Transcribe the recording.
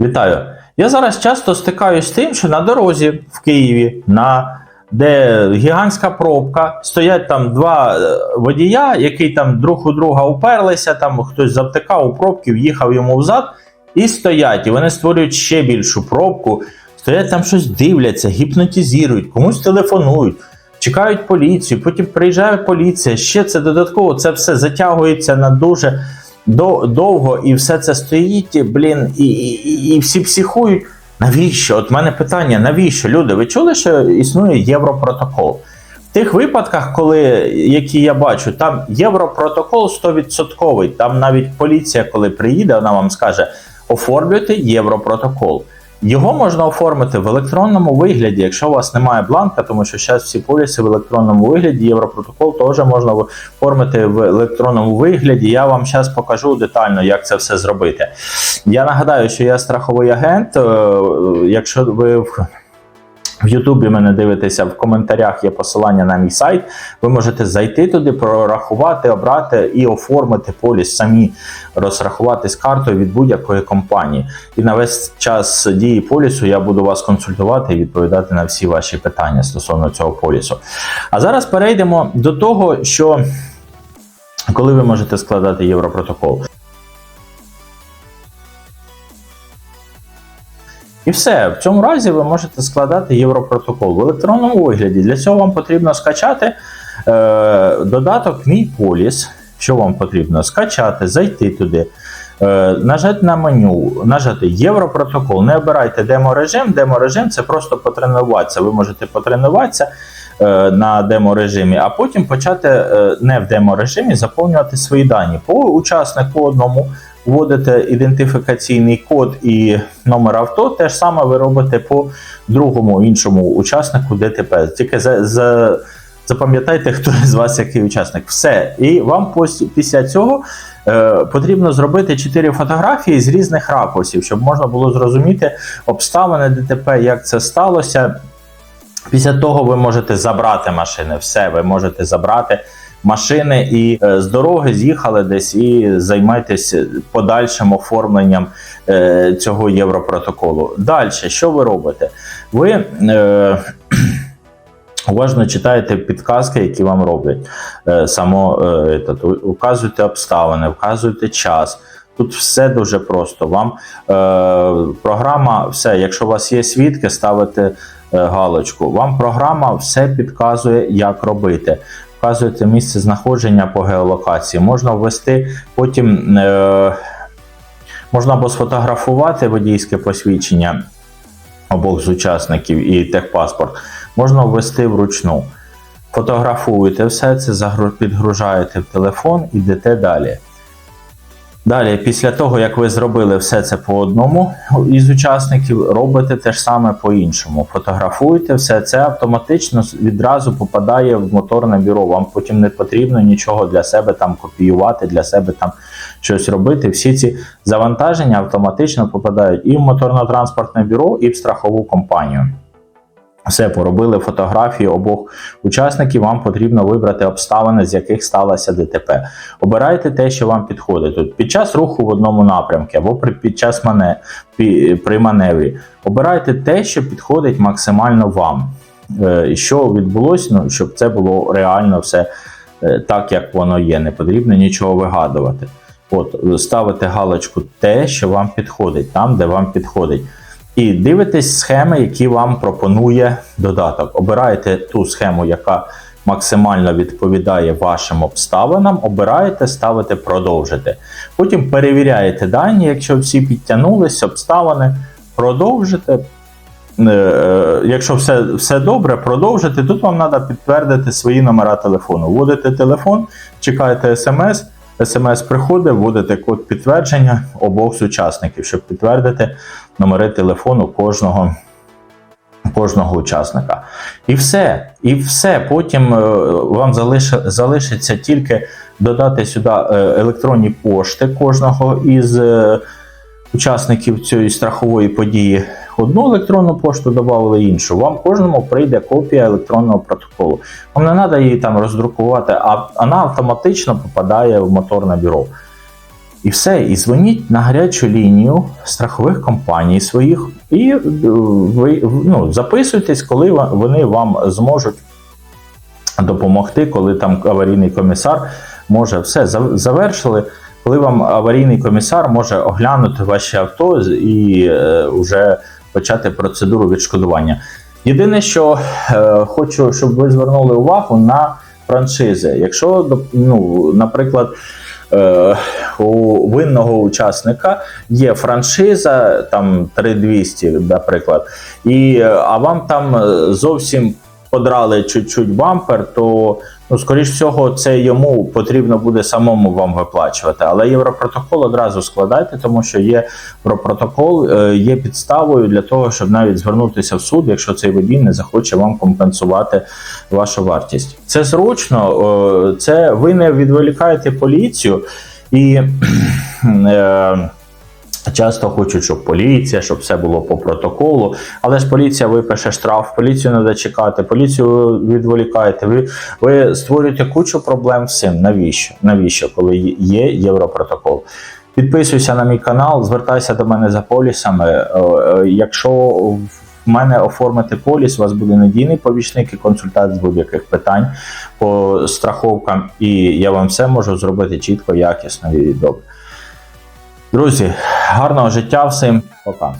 Вітаю. Я зараз часто стикаюсь з тим, що на дорозі в Києві, на де гігантська пробка, стоять там два е, водія, які там друг у друга уперлися, там хтось завтикав у пробки, в'їхав йому взад, і стоять. І вони створюють ще більшу пробку. Стоять там щось дивляться, гіпнотизують, комусь телефонують, чекають поліцію, потім приїжджає поліція. Ще це додатково, це все затягується на дуже довго, і все це стоїть, блін, і, і, і всі психують. Навіщо? От мене питання: навіщо? Люди, ви чули, що існує Європротокол? В тих випадках, коли які я бачу, там Європротокол 100%, там навіть поліція, коли приїде, вона вам скаже: оформлюйте Європротокол. Його можна оформити в електронному вигляді, якщо у вас немає бланка, тому що зараз всі поліси в електронному вигляді, Європротокол теж можна оформити в електронному вигляді. Я вам зараз покажу детально, як це все зробити. Я нагадаю, що я страховий агент. Е, Якщо ви в Ютубі мене дивитеся в коментарях, є посилання на мій сайт. Ви можете зайти туди, прорахувати, обрати і оформити поліс, самі розрахуватись картою від будь-якої компанії. І на весь час дії полісу я буду вас консультувати і відповідати на всі ваші питання стосовно цього полісу. А зараз перейдемо до того, що коли ви можете складати Європротокол. І все, в цьому разі ви можете складати Європротокол в електронному вигляді. Для цього вам потрібно скачати е, додаток Мій поліс. Що вам потрібно? Скачати, зайти туди, е, нажати на меню, нажати Європротокол. Не обирайте деморежим. Деморежим це просто потренуватися. Ви можете потренуватися на деморежимі, а потім почати е, не в деморежимі заповнювати свої дані. По учаснику одному вводите ідентифікаційний код і номер авто, те ж саме ви робите по другому іншому учаснику ДТП. Тільки за, за, запам'ятайте, хто з вас який учасник. Все. І вам після цього е, потрібно зробити 4 фотографії з різних ракурсів, щоб можна було зрозуміти обставини ДТП, як це сталося. Після того ви можете забрати машини. Все, ви можете забрати машини і е, з дороги з'їхали десь і займайтесь подальшим оформленням е, цього європротоколу. Далі, що ви робите? Ви е, уважно читаєте підказки, які вам роблять. Е, само е, Указуєте обставини, вказуєте час. Тут все дуже просто. Вам е, програма, все, якщо у вас є свідки, ставите галочку. Вам програма все підказує, як робити вказуєте місце знаходження по геолокації. Можна ввести, потім е, можна або сфотографувати водійське посвідчення обох з учасників і техпаспорт, можна ввести вручну. Фотографуєте все це, підгружаєте в телефон і йдете далі. Далі, після того, як ви зробили все це по одному із учасників, робите те ж саме по іншому. Фотографуєте все це автоматично відразу попадає в моторне бюро. Вам потім не потрібно нічого для себе там копіювати, для себе там щось робити. Всі ці завантаження автоматично попадають і в моторно-транспортне бюро, і в страхову компанію. Все, поробили фотографії обох учасників. Вам потрібно вибрати обставини, з яких сталося ДТП. Обирайте те, що вам підходить. Тут під час руху в одному напрямку або при, під час мане, при маневрі. Обирайте те, що підходить максимально вам. Е, що відбулося, ну, щоб це було реально все е, так, як воно є. Не потрібно нічого вигадувати. От, Ставите галочку те, що вам підходить, там, де вам підходить. І дивитесь схеми, які вам пропонує додаток. Обираєте ту схему, яка максимально відповідає вашим обставинам. Обираєте, ставите продовжити. Потім перевіряєте дані, якщо всі підтягнулись, обставини, продовжите. Якщо все все добре, продовжити. Тут вам треба підтвердити свої номера телефону. Вводите телефон, чекаєте смс. СМС приходить, вводите код підтвердження обох учасників, щоб підтвердити номери телефону кожного кожного учасника. І все. І все. Потім е, вам залиш, залишиться тільки додати сюди е, електронні пошти кожного із е, учасників цієї страхової події. Одну електронну пошту додали іншу. Вам кожному прийде копія електронного протоколу. Вам не треба її там роздрукувати, а вона автоматично попадає в моторне бюро. І все, і дзвоніть на гарячу лінію страхових компаній своїх, і е, ви ну, записуйтесь, коли вони вам зможуть допомогти, коли там аварійний комісар може все завершили. Коли вам аварійний комісар може оглянути ваші авто і е, вже почати процедуру відшкодування. Єдине, що е, хочу, щоб ви звернули увагу на франшизи. Якщо, ну, наприклад, е, у винного учасника є франшиза, там 3200, наприклад, і, е, а вам там е, зовсім подрали чуть-чуть бампер, то ну, скоріш всього, це йому потрібно буде самому вам виплачувати. Але європротокол одразу складайте, тому що є Європротокол е, є підставою для того, щоб навіть звернутися в суд, якщо цей водій не захоче вам компенсувати вашу вартість. Це зручно, е, це ви не відволікаєте поліцію і. Часто хочуть, щоб поліція, щоб все було по протоколу. Але ж поліція випише штраф, поліцію треба чекати, поліцію відволікаєте. Ви, ви створюєте кучу проблем всім. Навіщо? Навіщо, коли є європротокол? Підписуйся на мій канал, звертайся до мене за полісами. Е, е, Якщо в мене оформити поліс, у вас буде надійний помічник і консультант з будь-яких питань по страховкам, і я вам все можу зробити чітко, якісно і добре. Друзі, гарного життя всім, пока.